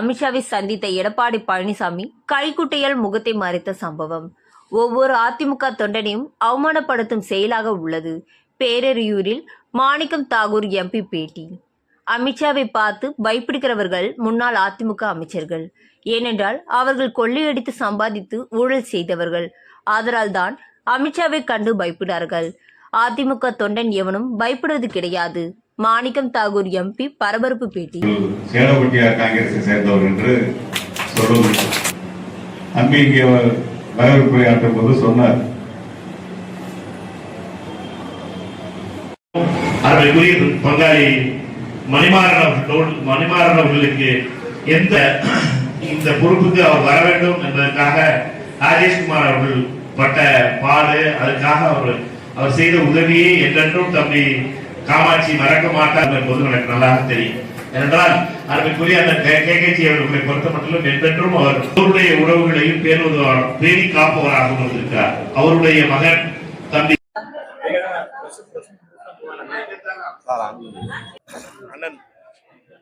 அமித்ஷாவை சந்தித்த எடப்பாடி பழனிசாமி கைக்குட்டையால் முகத்தை மறைத்த சம்பவம். ஒவ்வொரு அதிமுக தொண்டனையும் அவமானப்படுத்தும் செயலாக உள்ளது. பேரறியூரில் மாணிக்கம் தாகூர் எம்பி பேட்டி. அமித்ஷாவை பார்த்து பயப்படுகிறவர்கள் முன்னாள் அதிமுக அமைச்சர்கள். ஏனென்றால் அவர்கள் கொள்ளையடித்து சம்பாதித்து ஊழல் செய்தவர்கள். ஆதலால்தான் அமித்ஷாவை கண்டு பயப்படுகிறார்கள். அதிமுக தொண்டன் எவனும் பயப்படுவது கிடையாது. மாணிக்கம் தாகூர் எம்பி பரபரப்பு பேட்டி. சேலப்பட்டியார் காங்கிரஸை சேர்ந்தவர் என்று சொல்வது அன்பு இங்கே வரவேற்புரையாற்றும் போது சொன்னார். அருமைக்குரிய பங்காளி மணிமாறன் அவர்களோடு மணிமாறன் அவர்களுக்கு எந்த இந்த பொறுப்புக்கு அவர் வர வேண்டும் என்பதற்காக ராஜேஷ்குமார் அவர்கள் பட்ட பாடு அதுக்காக அவர் அவர் செய்த உதவியை என்றென்றும் தம்பி காமாட்சி மறக்க மாட்டார் என்பது எனக்கு நல்லாக தெரியும். ஏனென்றால் அருமைக்குரிய அந்த கேகேஜி அவர்களை பொறுத்த மட்டும் என்றென்றும் அவர் அவருடைய உறவுகளையும் பேணுவதாக பேணி காப்பவராகவும் இருந்திருக்கிறார். அவருடைய மகன் தம்பி அண்ணன்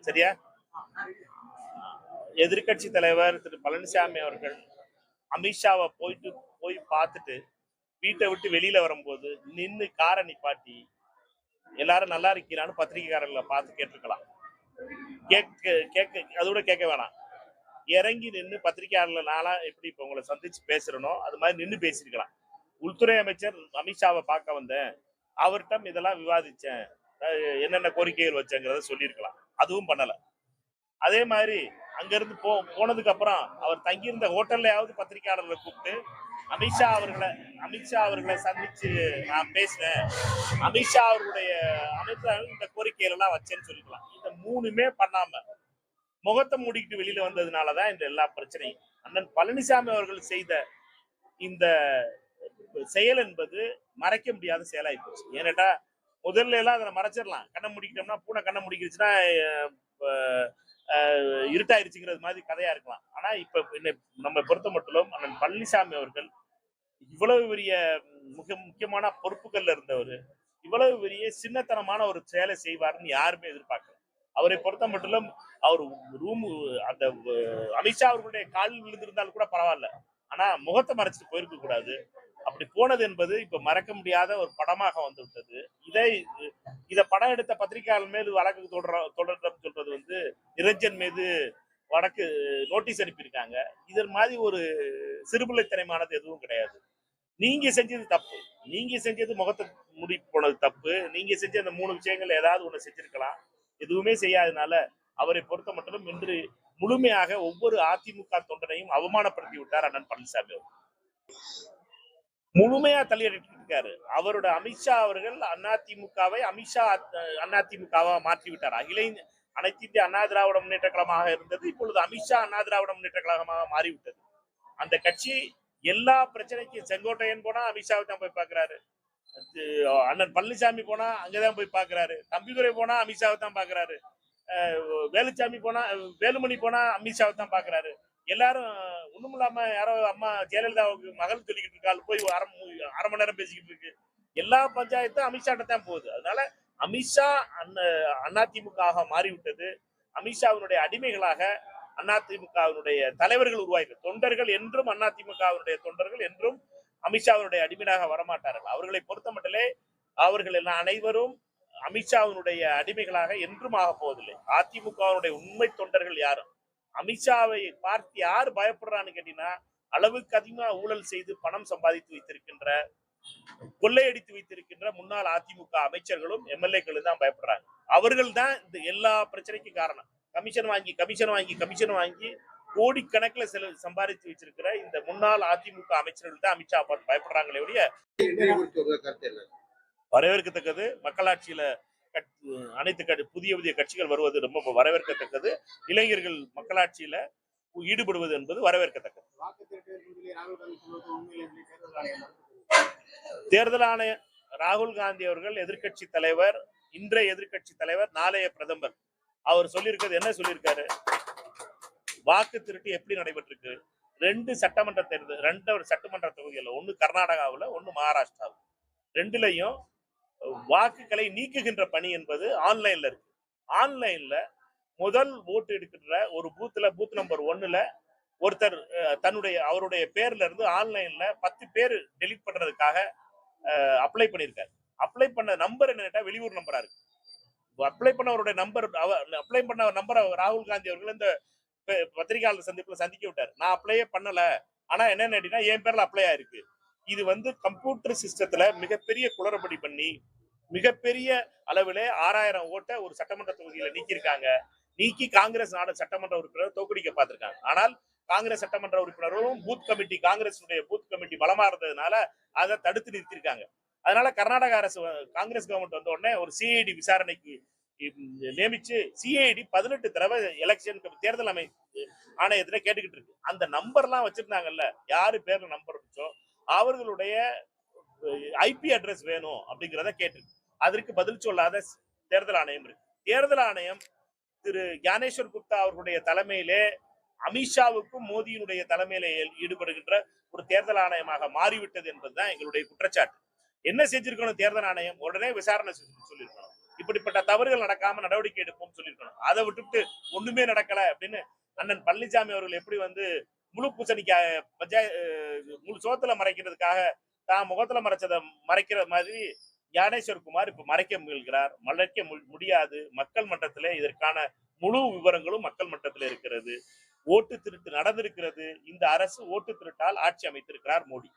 சரியா? எதிர்க்கட்சி தலைவர் திரு பழனிசாமி அவர்கள் அமித்ஷாவை போயிட்டு போய் பார்த்துட்டு வீட்டை விட்டு வெளியில வரும்போது நின்னு காரை நிப்பாட்டி எல்லாரும் நல்லா இருக்கிறான்னு பத்திரிகைக்காரர்களை பார்த்து கேட்டிருக்கலாம். கேட்க கேட்க அதோட கேட்க வேணாம். இறங்கி நின்று பத்திரிகையாளர்ல நாளா எப்படி இப்ப உங்களை சந்திச்சு பேசுறனோ அது மாதிரி நின்று பேசியிருக்கலாம். உள்துறை அமைச்சர் அமித்ஷாவை பார்க்க வந்தேன். அவர்கிட்ட இதெல்லாம் விவாதிச்சேன். என்னென்ன கோரிக்கைகள் வச்சேங்கிறத சொல்லியிருக்கலாம். அதுவும் பண்ணல. அதே மாதிரி அங்கிருந்து போ போனதுக்கு அப்புறம் அவர் தங்கியிருந்த ஹோட்டல்லையாவது பத்திரிகையாளர்களை கூப்பிட்டு அமித்ஷா அவர்களை அமித்ஷா அவர்களை சந்திச்சு நான் பேசுவேன். அமித்ஷா அவர்களுடைய அமைச்சர்கள் இந்த கோரிக்கையிலலாம் எல்லாம் வச்சேன்னு சொல்லிக்கலாம். இந்த மூணுமே பண்ணாம முகத்தை மூடிக்கிட்டு வெளியில வந்ததுனாலதான் இந்த எல்லா பிரச்சனையும். அண்ணன் பழனிசாமி அவர்கள் செய்த இந்த செயல் என்பது மறைக்க முடியாத செயலாகி போச்சு. ஏன்னாட்டா முதல்ல எல்லாம் அதை மறைச்சிடலாம். கண்ணை முடிக்கிட்டோம்னா பூனை கண்ணை முடிக்கிடுச்சுன்னா இருட்டாயிருச்சுங்கிறது மாதிரி கதையா இருக்கலாம். ஆனா இப்ப என்னை நம்ம பொறுத்த மட்டும் அண்ணன் பழனிசாமி அவர்கள் இவ்வளவு பெரிய முக முக்கியமான பொறுப்புகள்ல இருந்தவர் இவ்வளவு பெரிய சின்னத்தனமான ஒரு செயலை செய்வார்னு யாருமே எதிர்பார்க்கல. அவரை பொறுத்த மட்டும் அவர் ரூம் அந்த அமித்ஷா அவர்களுடைய காலில் விழுந்திருந்தாலும் கூட பரவாயில்ல. ஆனா முகத்தை மறைச்சிட்டு போயிருக்க கூடாது. அப்படி போனது என்பது இப்ப மறக்க முடியாத ஒரு படமாக வந்து விட்டது. இதை இத படம் எடுத்த பத்திரிகையாளர் மேல் வழக்கு தொடர தொடர்றது சொல்றது வந்து நிரஞ்சன் மீது வடக்கு நோட்டீஸ் அனுப்பியிருக்காங்க. இதன் மாதிரி ஒரு சிறுபிள்ளைத்தனமானது எதுவும் கிடையாது. நீங்க செஞ்சது தப்பு. நீங்க செஞ்சது முகத்தை முடி போனது தப்பு. நீங்க செஞ்ச அந்த மூணு விஷயங்கள் ஏதாவது ஒண்ணு செஞ்சிருக்கலாம். எதுவுமே செய்யாதனால அவரை பொறுத்த மட்டும் இன்று முழுமையாக ஒவ்வொரு அதிமுக தொண்டனையும் அவமானப்படுத்தி விட்டார் அண்ணன் பழனிசாமி அவர் முழுமையா தள்ளிட்டு இருக்காரு. அவரோட அமித்ஷா அவர்கள் அதிமுகவை அமித்ஷா அதிமுகவா மாற்றி விட்டார் அகில அனைத்து இந்திய அண்ணா திராவிட முன்னேற்ற கழகமாக இருந்தது. இப்பொழுது அமித்ஷா அண்ணா திராவிட முன்னேற்ற கழகமாக மாறிவிட்டது. அந்த கட்சி எல்லா பிரச்சனைக்கும் செங்கோட்டையன் போனா அமித்ஷாவை தான் போய் பாக்குறாரு அண்ணன் பழனிசாமி போனா அங்கதான் போய் பாக்குறாரு தம்பிதுரை போனா அமித்ஷாவை தான் பாக்குறாரு வேலுச்சாமி போனா வேலுமணி போனா அமித்ஷாவை தான் பாக்குறாரு எல்லாரும் ஒண்ணும் இல்லாம யாரோ அம்மா ஜெயலலிதாவுக்கு மகள் சொல்லிக்கிட்டு இருக்காள் போய் அரை அரை மணி நேரம் பேசிக்கிட்டு இருக்கு. எல்லா பஞ்சாயத்தும் அமித்ஷாட்ட தான் போகுது. அதனால அமித்ஷா அண்ண அதிமுக மாறிவிட்டது. அமித்ஷாவினுடைய அடிமைகளாக அதிமுகவினுடைய தலைவர்கள் உருவாயிரு தொண்டர்கள் என்றும் அதிமுகவினுடைய தொண்டர்கள் என்றும் அமித்ஷாவினுடைய அடிமையாக வரமாட்டார்கள். அவர்களை பொறுத்தமட்டிலே அவர்கள் எல்லாம் அனைவரும் அமித்ஷாவினுடைய அடிமைகளாக என்றும் ஆக போவதில்லை. அதிமுகவினுடைய உண்மை தொண்டர்கள் யாரும்? அமித்ஷாவை பார்த்து யார் பயப்படுறான்னு கேட்டீங்கன்னா அளவுக்கு அதிகமாக ஊழல் செய்து பணம் சம்பாதித்து வைத்திருக்கின்ற கொள்ளையடித்து வைத்திருக்கின்ற முன்னாள் அதிமுக அமைச்சர்களும் எம்எல்ஏக்களும் தான் பயப்படுறாங்க. அவர்கள் தான் இந்த எல்லா பிரச்சனைக்கும் காரணம். கமிஷன் வாங்கி கமிஷன் வாங்கி கமிஷன் வாங்கி கோடிக்கணக்கில் செல சம்பாதித்து வச்சிருக்கிற இந்த முன்னாள் அதிமுக அமைச்சர்கள் தான் அமித்ஷா பயப்படுறாங்களே ஒழிய வரவேற்கத்தக்கது. மக்களாட்சியில அனைத்து புதிய புதிய கட்சிகள் வருவது ரொம்ப வரவேற்கத்தக்கது. இளைஞர்கள் மக்களாட்சியில ஈடுபடுவது என்பது வரவேற்கத்தக்கது. தேர்தல் ஆணைய ராகுல் காந்தி அவர்கள் எதிர்க்கட்சி தலைவர் இன்றைய எதிர்க்கட்சி தலைவர் நாளைய பிரதமர். அவர் சொல்லியிருக்கிறது என்ன சொல்லியிருக்காரு? வாக்கு திருட்டு எப்படி நடைபெற்றிருக்கு? ரெண்டு சட்டமன்ற தேர்தல் ரெண்டு ஒரு சட்டமன்ற தொகுதியில் ஒன்று கர்நாடகாவில் ஒன்று மகாராஷ்டிராவில். ரெண்டுலையும் வாக்குகளை நீக்குகின்ற பணி என்பது ஆன்லைன்ல இருக்கு. ஆன்லைன்ல முதல் ஓட்டு எடுக்கின்ற ஒரு பூத்துல பூத் நம்பர் ஒன்னுல ஒருத்தர் அஹ், தன்னுடைய அவருடைய பேர்ல இருந்து ஆன்லைன்ல பத்து பேர் டெலிட் பண்றதுக்காக அப்ளை பண்ணியிருக்காரு. அப்ளை பண்ண நம்பர் என்ன வெளியூர் நம்பரா இருக்கு. அப்ளை பண்ணவருடைய நம்பர் அப்ளை பண்ண நம்பரை ராகுல் காந்தி அவர்கள் இந்த பத்திரிகையாளர் சந்திப்புல சந்திக்க விட்டார். நான் அப்ளையே பண்ணல. ஆனா என்னன்னு கேட்டீங்கன்னா என் பேர்ல அப்ளை ஆயிருக்கு. இது வந்து கம்ப்யூட்டர் சிஸ்டத்துல மிகப்பெரிய குளறுபடி பண்ணி மிகப்பெரிய அளவிலே ஆறாயிரம் ஓட்டை ஒரு சட்டமன்ற தொகுதியில நீக்கியிருக்காங்க. நீக்கி காங்கிரஸ் நாடு சட்டமன்ற உறுப்பினர் தோக்கடிக்க பார்த்திருக்காங்க. ஆனால் காங்கிரஸ் சட்டமன்ற உறுப்பினரும் பூத் கமிட்டி காங்கிரஸுடைய பூத் கமிட்டி பலமா இருந்ததுனால அதை தடுத்து நிறுத்திருக்காங்க அதனால கர்நாடக அரசு காங்கிரஸ் கவர்மெண்ட் வந்த உடனே ஒரு சிஐடி விசாரணைக்கு நியமிச்சு சிஐடி பதினெட்டு தடவை எலெக்ஷன் தேர்தல் அமை ஆணையத்துல கேட்டுக்கிட்டு இருக்கு. அந்த நம்பர்லாம் வச்சிருந்தாங்கல்ல யாரு பேர்ல நம்பர் இருந்துச்சோ அவர்களுடைய ஐபி அட்ரஸ் வேணும் அப்படிங்கிறத கேட்டிருக்கு. அதற்கு பதில் சொல்லாத தேர்தல் ஆணையம் இருக்கு. தேர்தல் ஆணையம் திரு ஞானேஸ்வர் குப்தா அவர்களுடைய தலைமையிலே அமித்ஷாவுக்கும் மோடியினுடைய தலைமையில ஈடுபடுகின்ற ஒரு தேர்தல் ஆணையமாக மாறிவிட்டது என்பதுதான் எங்களுடைய குற்றச்சாட்டு. என்ன செஞ்சிருக்கணும் தேர்தல் ஆணையம்? உடனே விசாரணை சொல்லியிருக்கணும். இப்படிப்பட்ட தவறுகள் நடக்காம நடவடிக்கை எடுப்போம் சொல்லியிருக்கணும். அதை விட்டுட்டு ஒண்ணுமே நடக்கல அப்படின்னு அண்ணன் பழனிசாமி அவர்கள் எப்படி வந்து முழு பூசணிக்காக பஞ்சாய முழு சோத்துல மறைக்கிறதுக்காக தான் முகத்துல மறைச்சதை மறைக்கிற மாதிரி ஞானேஸ்வர் குமார் இப்ப மறைக்க முயல்கிறார். மறைக்க மு- முடியாது. மக்கள் மன்றத்திலே இதற்கான முழு விவரங்களும் மக்கள் மட்டத்தில் இருக்கிறது. ஓட்டு திருட்டு நடந்திருக்கிறது. இந்த அரசு ஓட்டு திருட்டால் ஆட்சி அமைத்திருக்கிறார் மோடி.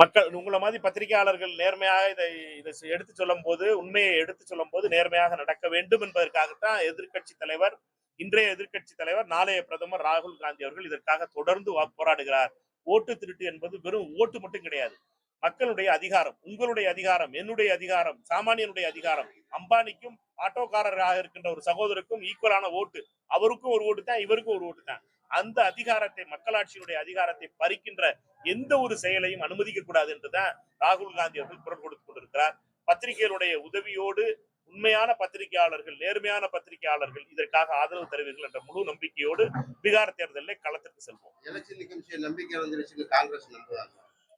மக்கள் உங்களை மாதிரி பத்திரிகையாளர்கள் நேர்மையாக இதை இதை எடுத்து சொல்லும் போது உண்மையை எடுத்து சொல்லும் போது நேர்மையாக நடக்க வேண்டும் என்பதற்காகத்தான் எதிர்க்கட்சி தலைவர் இன்றைய எதிர்க்கட்சி தலைவர் நாளைய பிரதமர் ராகுல் காந்தி அவர்கள் இதற்காக தொடர்ந்து போராடுகிறார். ஓட்டு திருட்டு என்பது வெறும் ஓட்டு மட்டும் கிடையாது. மக்களுடைய அதிகாரம் உங்களுடைய அதிகாரம் என்னுடைய அதிகாரம் சாமானியனுடைய அதிகாரம். அம்பானிக்கும் ஆட்டோக்காரராக இருக்கின்ற ஒரு சகோதரருக்கும் ஈக்குவலான ஓட்டு. அவருக்கும் ஒரு ஓட்டு தான் இவருக்கும் ஒரு ஓட்டு தான். அந்த அதிகாரத்தை மக்களாட்சியினுடைய அதிகாரத்தை பறிக்கின்ற எந்த ஒரு செயலையும் அனுமதிக்க கூடாது என்றுதான் ராகுல் காந்தி அவர்கள் குரல் கொடுத்து கொண்டிருக்கிறார். பத்திரிகைகளுடைய உதவியோடு உண்மையான பத்திரிகையாளர்கள் நேர்மையான பத்திரிகையாளர்கள் இதற்காக ஆதரவு தருவீர்கள் என்ற முழு நம்பிக்கையோடு பீகார் தேர்தலில் களத்திற்கு செல்வோம். நம்பிக்கை வந்துருச்சு காங்கிரஸ் நம்புவாங்க.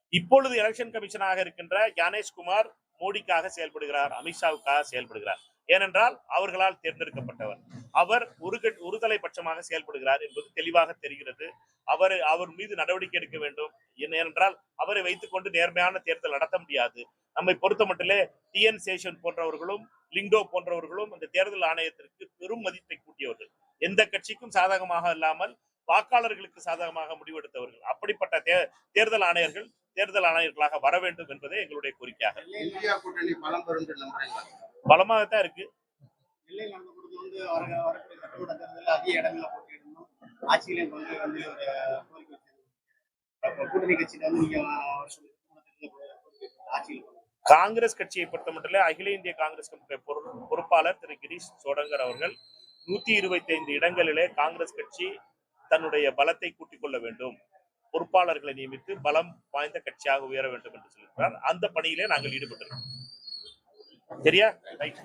இப்பொழுது எலெக்ஷன் கமிஷனாக இருக்கின்ற ஞானேஷ்குமார் மோடிக்காக செயல்படுகிறார் அமித்ஷாவுக்காக செயல்படுகிறார். ஏனென்றால் அவர்களால் தேர்ந்தெடுக்கப்பட்டவர். அவர் ஒரு பட்சமாக செயல்படுகிறார் என்பது தெளிவாக தெரிகிறது. அவர் அவர் மீது நடவடிக்கை எடுக்க வேண்டும். ஏனென்றால் அவரை வைத்துக்கொண்டு நேர்மையான தேர்தல் நடத்த முடியாது. நம்மை பொறுத்த மட்டிலே டிஎன் சேஷன் போன்றவர்களும் லிங்கோ போன்றவர்களும் இந்த தேர்தல் ஆணையத்திற்கு பெரும் மதிப்பை கூட்டியவர்கள். எந்த கட்சிக்கும் சாதகமாக இல்லாமல் வாக்காளர்களுக்கு சாதகமாக முடிவெடுத்தவர்கள். அப்படிப்பட்ட தே- தேர்தல் ஆணையர்கள் தேர்தல் ஆணையர்களாக வர வேண்டும் என்பதே எங்களுடைய கோரிக்கையாக இந்தியா கூட்டணி பலம் பெறும் பலமாகத்தான் இருக்கு. காங்கிரஸ் கட்சியை பொறுத்த மட்டும் அகில இந்திய காங்கிரஸ் பொறுப்பாளர் திரு கிரீஷ் சோடங்கர் அவர்கள் நூத்தி இருபத்தி ஐந்து இடங்களிலே காங்கிரஸ் கட்சி தன்னுடைய பலத்தை கூட்டிக் கொள்ள வேண்டும். பொறுப்பாளர்களை நியமித்து பலம் வாய்ந்த கட்சியாக உயர வேண்டும் என்று சொல்லியிருக்கிறார். அந்த பணியிலே நாங்கள் ஈடுபட்டிருக்கோம். சரியா? ரைட்